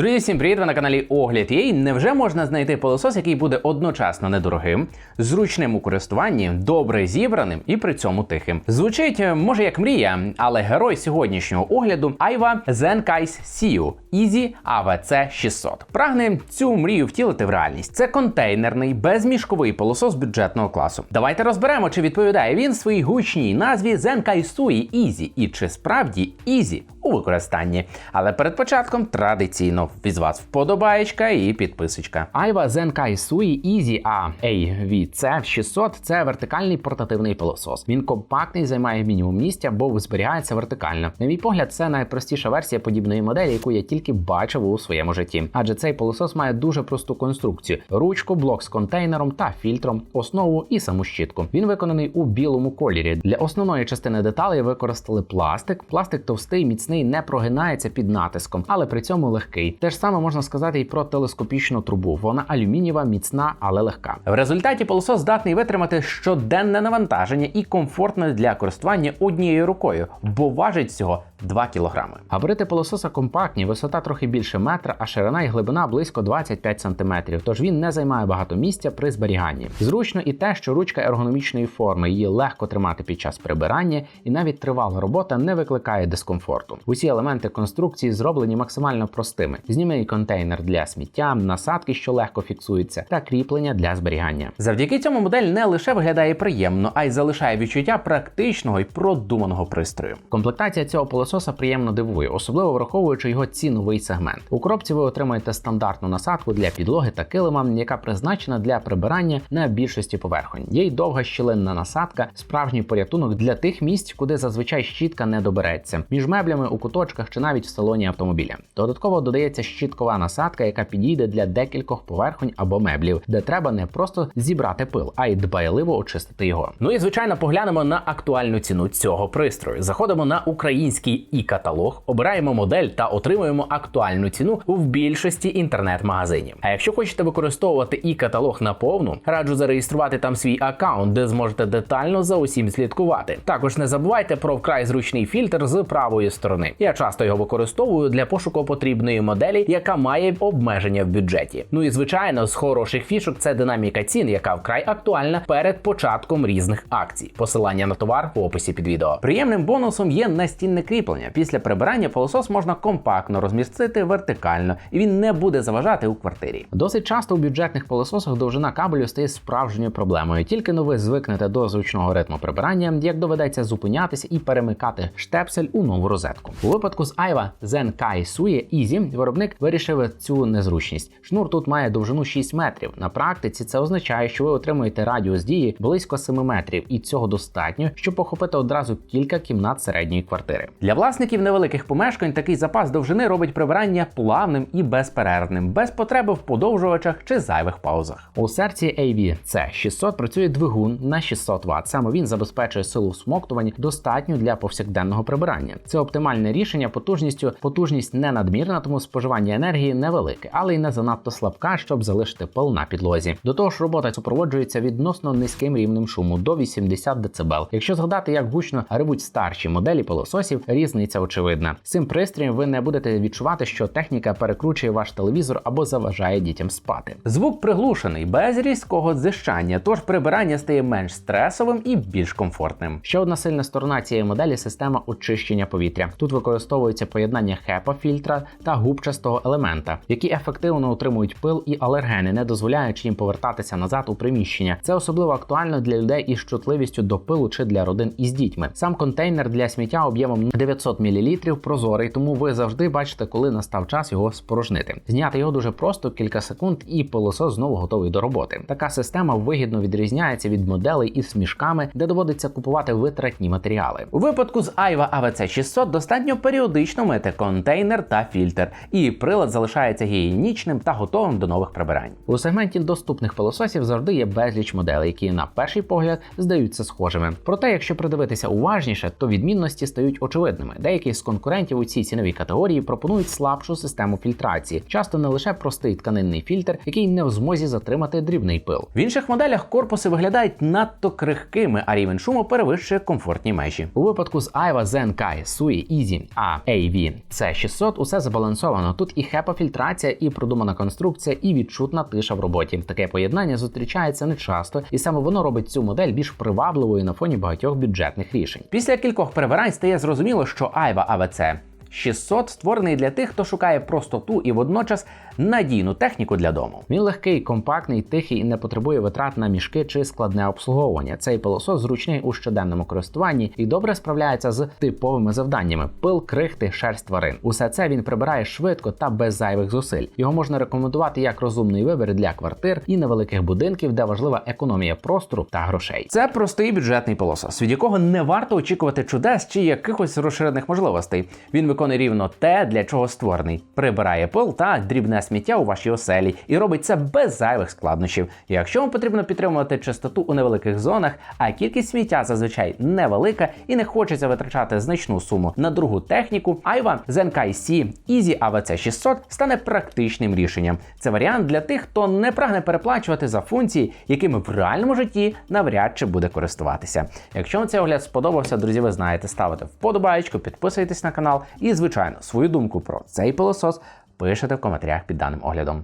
Друзі, всім привіт! Ви на каналі Огляд Єй. Невже можна знайти пилосос, який буде одночасно недорогим, зручним у користуванні, добре зібраним і при цьому тихим? Звучить е, може як мрія, але герой сьогоднішнього огляду Айва Zenkais Siu Easy AVC 600 прагне цю мрію втілити в реальність. Це контейнерний безмішковий пилосос бюджетного класу. Давайте розберемо, чи відповідає він своїй гучній назві Zenkai Sui Easy і чи справді Easy у використанні. Але перед початком традиційно від вас вподобаєчка і підписочка. Айва Zenkai Sui Easy A AVC 600 – це вертикальний портативний пилосос. Він компактний, займає мінімум місця, бо зберігається вертикально. На мій погляд, це найпростіша версія подібної моделі, яку я тільки бачив у своєму житті. Адже цей пилосос має дуже просту конструкцію: ручку, блок з контейнером та фільтром, основу і саму щітку. Він виконаний у білому кольорі. Для основної частини деталей використали пластик. Пластик товстий, міцний, не прогинається під натиском, але при цьому легкий. Те ж саме можна сказати і про телескопічну трубу. Вона алюмінієва, міцна, але легка. В результаті пилосос здатний витримати щоденне навантаження і комфортно для користування однією рукою, бо важить всього 2 кілограми. Габарити пилососа компактні, висота трохи більше метра, а ширина і глибина близько 25 см, тож він не займає багато місця при зберіганні. Зручно і те, що ручка ергономічної форми, її легко тримати під час прибирання, і навіть тривала робота не викликає дискомфорту. Усі елементи конструкції зроблені максимально простими: знімний контейнер для сміття, насадки, що легко фіксуються, та кріплення для зберігання. Завдяки цьому модель не лише виглядає приємно, а й залишає відчуття практичного і продуманого пристрою. Комплектація цього пилососа приємно дивує, особливо враховуючи його ціновий сегмент. У коробці ви отримаєте стандартну насадку для підлоги та килима, яка призначена для прибирання на більшості поверхонь. Є й довга щілинна насадка, справжній порятунок для тих місць, куди зазвичай щітка не добереться, між меблями у куточках чи навіть в салоні автомобіля. Додатково додається щіткова насадка, яка підійде для декількох поверхонь або меблів, де треба не просто зібрати пил, а й дбайливо очистити його. Ну і звичайно, поглянемо на актуальну ціну цього пристрою. Заходимо на український і каталог, обираємо модель та отримуємо актуальну ціну в більшості інтернет-магазинів. А якщо хочете використовувати і каталог наповну, раджу зареєструвати там свій аккаунт, де зможете детально за усім слідкувати. Також не забувайте про вкрай зручний фільтр з правої сторони. Я часто його використовую для пошуку потрібної моделі, яка має обмеження в бюджеті. Ну і звичайно, з хороших фішок це динаміка цін, яка вкрай актуальна перед початком різних акцій. Посилання на товар в описі під відео. Приємним бонусом є настінне кріплення. Після прибирання пилосос можна компактно розмістити вертикально, і він не буде заважати у квартирі. Досить часто у бюджетних пилососах довжина кабелю стає справжньою проблемою. Тільки но ви звикнете до зручного ритму прибирання, як доведеться зупинятися і перемикати штепсель у нову розетку. У випадку з Aiva Zenkai Sui Easy виробник вирішив цю незручність. Шнур тут має довжину 6 метрів. На практиці це означає, що ви отримуєте радіус дії близько 7 метрів, і цього достатньо, щоб охопити одразу кілька кімнат середньої квартири. Для власників невеликих помешкань такий запас довжини робить прибирання плавним і безперервним, без потреби в подовжувачах чи зайвих паузах. У серці AV C600 працює двигун на 600 Вт. Саме він забезпечує силу всмоктування достатню для повсякденного прибирання. Це оптимальне рішення потужністю. Потужність не надмірна, тому споживання енергії невелике, але й не занадто слабка, щоб залишити пил на підлозі. До того ж, робота супроводжується відносно низьким рівнем шуму до 80 дБ. Якщо згадати, як гучно ревуть старші моделі пилососів, різниця очевидна. З цим пристроєм ви не будете відчувати, що техніка перекручує ваш телевізор або заважає дітям спати. Звук приглушений, без різкого дзищання, тож прибирання стає менш стресовим і більш комфортним. Ще одна сильна сторона цієї моделі система очищення повітря. Тут використовується поєднання хепа фільтра та губчастого елемента, які ефективно утримують пил і алергени, не дозволяючи їм повертатися назад у приміщення. Це особливо актуально для людей із чутливістю до пилу чи для родин із дітьми. Сам контейнер для сміття об'ємом 900 мл прозорий, тому ви завжди бачите, коли настав час його спорожнити. Зняти його дуже просто, кілька секунд, і пилосос знову готовий до роботи. Така система вигідно відрізняється від моделей із смішками, де доводиться купувати витратні матеріали. У випадку з Aiva AVC 600 достатньо періодично мити контейнер та фільтр, і прилад залишається гігієнічним та готовим до нових прибирань. У сегменті доступних пилососів завжди є безліч моделей, які на перший погляд здаються схожими. Проте, якщо придивитися уважніше, то відмінності стають очевидними. Деякі з конкурентів у цій ціновій категорії пропонують слабшу систему фільтрації, часто не лише простий тканинний фільтр, який не в змозі затримати дрібний пил. В інших моделях корпуси виглядають надто крихкими, а рівень шуму перевищує комфортні межі. У випадку з Aiwa Zenkai Sui Easy AAV C600 усе збалансовано. Тут і HEPA-фільтрація, і продумана конструкція, і відчутна тиша в роботі. Таке поєднання зустрічається не часто, і саме воно робить цю модель більш привабливою на фоні багатьох бюджетних рішень. Після кількох перебирань стає зрозуміло, що айва AVC 600 створений для тих, хто шукає простоту і водночас надійну техніку для дому. Він легкий, компактний, тихий і не потребує витрат на мішки чи складне обслуговування. Цей пилосос зручний у щоденному користуванні і добре справляється з типовими завданнями: пил, крихти, шерсть тварин. Усе це він прибирає швидко та без зайвих зусиль. Його можна рекомендувати як розумний вибір для квартир і невеликих будинків, де важлива економія простору та грошей. Це простий бюджетний пилосос, від якого не варто очікувати чудес чи якихось розширених можливостей. Він виконує рівно те, для чого створений. Прибирає пил та дрібне сміття у вашій оселі і робить це без зайвих складнощів. Якщо вам потрібно підтримувати чистоту у невеликих зонах, а кількість сміття зазвичай невелика і не хочеться витрачати значну суму на другу техніку, Aiwa Zenkai C Easy AVC 600 стане практичним рішенням. Це варіант для тих, хто не прагне переплачувати за функції, якими в реальному житті навряд чи буде користуватися. Якщо вам цей огляд сподобався, друзі, ви знаєте, ставите вподобаєчку, підписуйтесь на канал звичайно, свою думку про цей пилосос пишете в коментарях під даним оглядом.